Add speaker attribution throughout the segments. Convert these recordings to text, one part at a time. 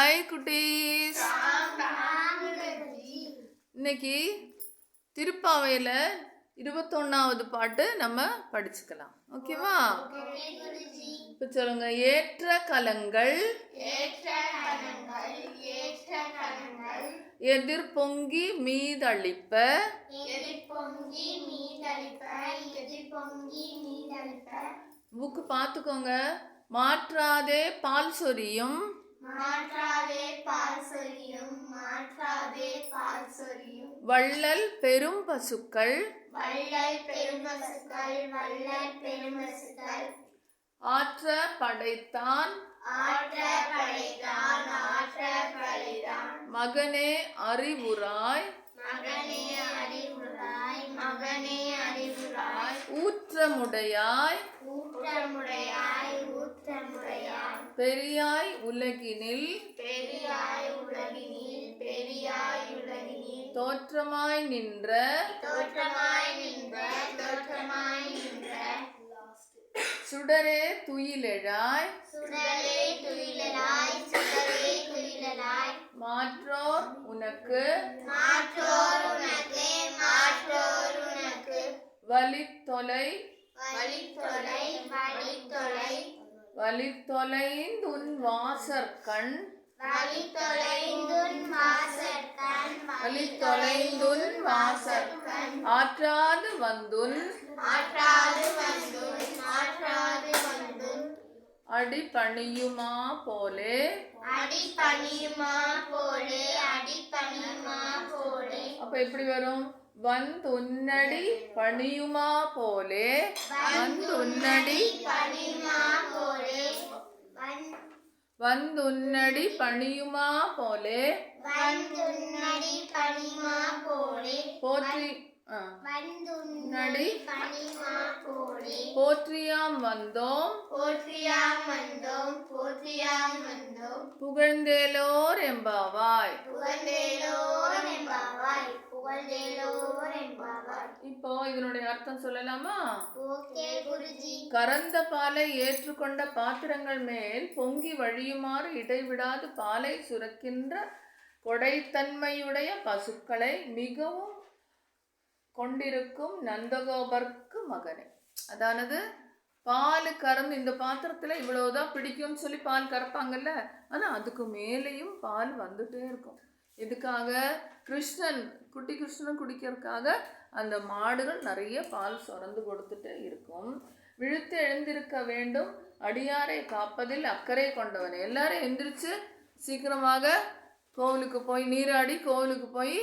Speaker 1: Hi குட்டீஸ். இன்னைக்கு திருப்பாவையில் இருபத்தொன்னாவது பாட்டு நம்ம படிச்சுக்கலாம். ஓகேவா? இப்போ சொல்லுங்க ஏற்ற கலங்கள். எதிர் பொங்கி மீதளிப்ப. புக்கு பார்த்துக்கோங்க. மாற்றாதே பால் சொரியும்.
Speaker 2: மாற்றாதே பால் சொரியும்
Speaker 1: வள்ளல் பெரும் பசுக்கள்.
Speaker 2: வள்ளல் வள்ளல் பெருமசுக்கள்
Speaker 1: ஆற்ற படைத்தான்.
Speaker 2: ஆற்ற படைத்தான் ஆற்ற படைத்தான்.
Speaker 1: மகனே அறிவுராய்.
Speaker 2: மகனே அறிவுராய் மகனே அறிவுராய்.
Speaker 1: ஊற்றமுடையாய்.
Speaker 2: ஊற்றமுடையாய்
Speaker 1: பெரியாய் உலகினில்
Speaker 2: பெரியாய் உலகினில் பெரியாய் உலகினில்.
Speaker 1: தோற்றமாய் நின்ற
Speaker 2: தோற்றமாய் நின்ற தோற்றமாய் நின்ற.
Speaker 1: சுடரே துயிலெழாய்.
Speaker 2: சுடரே துயிலலாய் சுடரே துயிலலாய்
Speaker 1: மாற்றோர் உனக்கு
Speaker 2: மாற்றோர் உனக்கு மாற்றோர் உனக்கு.
Speaker 1: வலித்தொலை
Speaker 2: வழித்தொலை வழித்தொலை.
Speaker 1: வலித்தொலைந்துன் வாசற்கண் வலித்தொலைந்துன் வாசற்கண் ஆற்றாது வந்துன்
Speaker 2: மாற்றாது வந்துன் மாற்றாது வந்துன்.
Speaker 1: அடி பணியுமா போலே?
Speaker 2: அடி பணியுமா போலே அடி பணியுமா போலே.
Speaker 1: அப்ப எப்படி வரும்? வந்துன்னடி பணியுமா போலே? வந்துன்னடி
Speaker 2: பணியுமா போலே.
Speaker 1: வந்துன்னடி பணியுமா போலே?
Speaker 2: வந்துன்னடி பணிமா போலே.
Speaker 1: போற்றி.
Speaker 2: வந்துன்னடி பணிமா போலே.
Speaker 1: போற்றியாம் வந்தோம்.
Speaker 2: போற்றியாம் வந்தோம் போற்றியாம் வந்தோம்.
Speaker 1: புகழ்ந்தேலோர் எம்பாவாய்
Speaker 2: புகழ்ந்தேலோர் என்பாவாய்.
Speaker 1: இப்போ இதனுடைய அர்த்தம் சொல்லலாமா? கறந்த பாலை ஏற்றுக்கொண்ட பாத்திரங்கள் மேல் பொங்கி வழியுமாறு இடைவிடாது பாலை சுரக்கின்ற கொடைத்தன்மையுடைய பசுக்களை மிகவும் கொண்டிருக்கும் நந்தகோபர்க்கு மகனே. அதானது? பால் கறந்து இந்த பாத்திரத்தில் இவ்வளவுதான் பிடிக்கும்னு சொல்லி பால் கறப்பாங்கல்ல? ஆனால் அதுக்கு மேலேயும் பால் வந்துட்டே இருக்கும். இதுக்காக கிருஷ்ணன் குட்டி கிருஷ்ணன் குடிக்கிறதுக்காக அந்த மாடுகள் நிறைய பால் சுரந்து கொடுத்துட்டே இருக்கும். விழுத்து எழுந்திருக்க வேண்டும். அடியாரை காப்பதில் அக்கறை கொண்டவன். எல்லாரும் எந்திரிச்சு சீக்கிரமாக கோவிலுக்கு போய் நீராடி கோவிலுக்கு போய்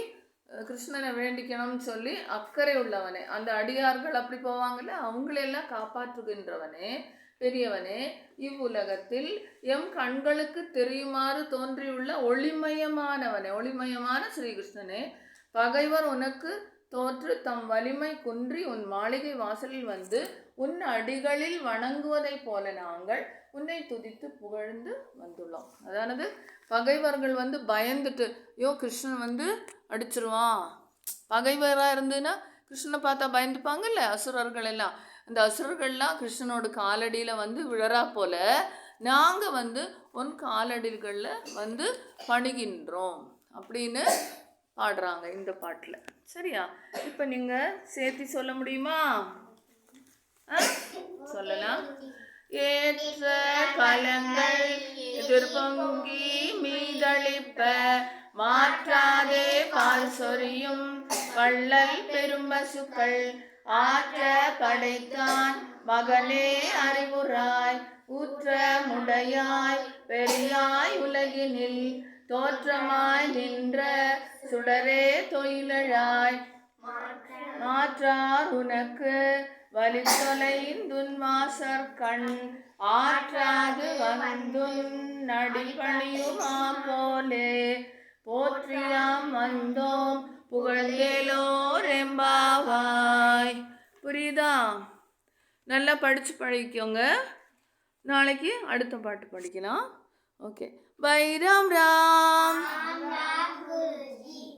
Speaker 1: கிருஷ்ணனை வேண்டிக்கணும்னு சொல்லி அக்கறை உள்ளவனே. அந்த அடியார்கள் அப்படி போவாங்கல்ல? அவங்களெல்லாம் காப்பாற்றுகின்றவனே. பெரியவனே இவ்வுலகத்தில் எம் கண்களுக்கு தெரியுமாறு தோன்றியுள்ள ஒளிமயமானவனே ஒளிமயமான ஸ்ரீகிருஷ்ணனே பகைவர் உனக்கு தோற்று தம் வலிமை குன்றி உன் மாளிகை வாசலில் வந்து உன் அடிகளில் வணங்குவதைப் போல நாங்கள் உன்னை துதித்து புகழ்ந்து வந்துள்ளோம். அதானது? பகைவர்கள் வந்து பயந்துட்டு ஐயோ கிருஷ்ணன் வந்து அடிச்சிருவான். பகைவராக இருந்துன்னா கிருஷ்ணனை பார்த்தா பயந்துப்பாங்கல்ல அசுரர்கள் எல்லாம் இந்த அசுரர்கள்லாம் கிருஷ்ணனோட காலடியில் வந்து விழறா போல நாங்கள் வந்து உன் காலடிகளில் வந்து பணிகின்றோம் அப்படின்னு பாடுறாங்க இந்த பாட்டில். சரியா? இப்போ நீங்கள் சேர்த்து சொல்ல முடியுமா? சொல்லலாம். ஏற்ற கலங்கள் எதிர்பொங்கி மீதளிப்ப மாற்றாதே பால் சொரியும் வள்ளல் பெரும்பசுக்கள் ஆற்ற படைத்தான் மகனே அறிவுராய் ஊற்ற முடையாய் பெரியாய் உலகினில் தோற்றமாய் நின்ற சுடரே தொழிலழாய். மாற்றார் உனக்கு வலித்தொலைந்துன் வாசற் கண் ஆற்றாது வந்துன் நடிபணியுமா போலே. போற்றியாம் வந்தோம் புகழ்ந்தேலோ நல்லா படித்து பழகிக்கோங்க. நாளைக்கு அடுத்த பாட்டு படிக்கலாம். Okay bye Ram. ராம்